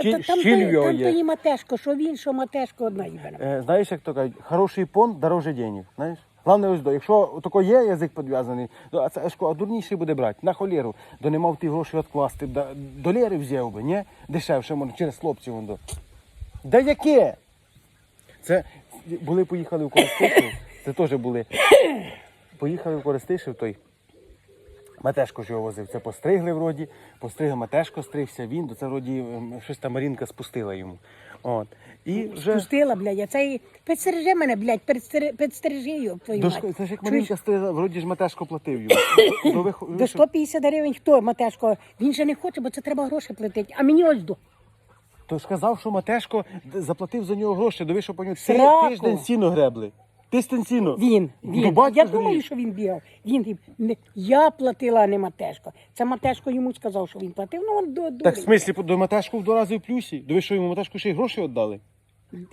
Щіль- Та- там, щіль то, там є. то і матешко, що він, що матешко одна їбе. Е, знаєш, як то кажуть, хороший понт дороже денег. Знаєш? Головне ось до. Якщо тако є язик підв'язаний, то а це а дурніший буде брати на холєру, до не мав ті гроші відкласти, да, до лєри взяв би, ні? Дешевше може, через хлопців воно. Да яке? Це були, поїхали в Коростишів, це теж були. Поїхали в Коростишів той. Матешко ж його возив. Це постригли вроді, постригли Матешко стригся, він, то це вроді ем, щось там Марінка спустила йому. От. І вже Пустила, блядь, а це і підстережи мене, блядь, підстери- підстережи його, твою до мать. це ж як Марінка стригла, вроді ж Матешко платив йому. До, вихо- До 150 гривень хто, Матешко? Він же не хоче, бо це треба гроші платити. А мені ось до. То ж казав, що Матешко заплатив за нього гроші, диви, що по нього Сраку. тиждень сіно гребли. Сіно. Він, Ну, він. батько Я думаю, що він бігав. Він, я платила, а не Матешко. Це Матешко йому сказав, що він платив. Ну, он до, до... Так в смислі до Матешко в два рази в плюсі. Диви, що йому Матешко ще й гроші віддали.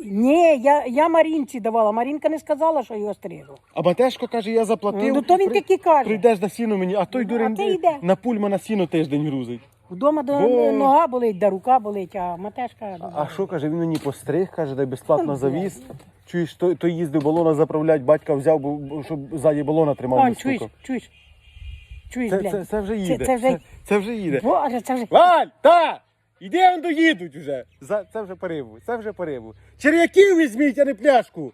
Ні, я, я Марінці давала. Марінка не сказала, що його стригла. А Матешко каже, я заплатив. Ну, то він при- так і каже. Прийдеш на сіно мені, а той Ну, дурень на пульма на сіно тиждень грузить. Вдома до Бо- нога болить, да рука болить, а Матешка. А- А що каже, він мені постриг, каже, дай безплатно завіз. Чуєш, той, той їздив балона заправляти, батька взяв, бо- бо- щоб ззаді балона тримав. Не чуєш, стукав. чуєш? Чуєш, Це, блядь? це, це вже їде. Це, це вже... Це, це вже їде. Боже, це вже... Валь, та! Іди он доїдуть вже. За, це вже пориву, це вже пориву. Черв'яків візьміть, а не пляшку.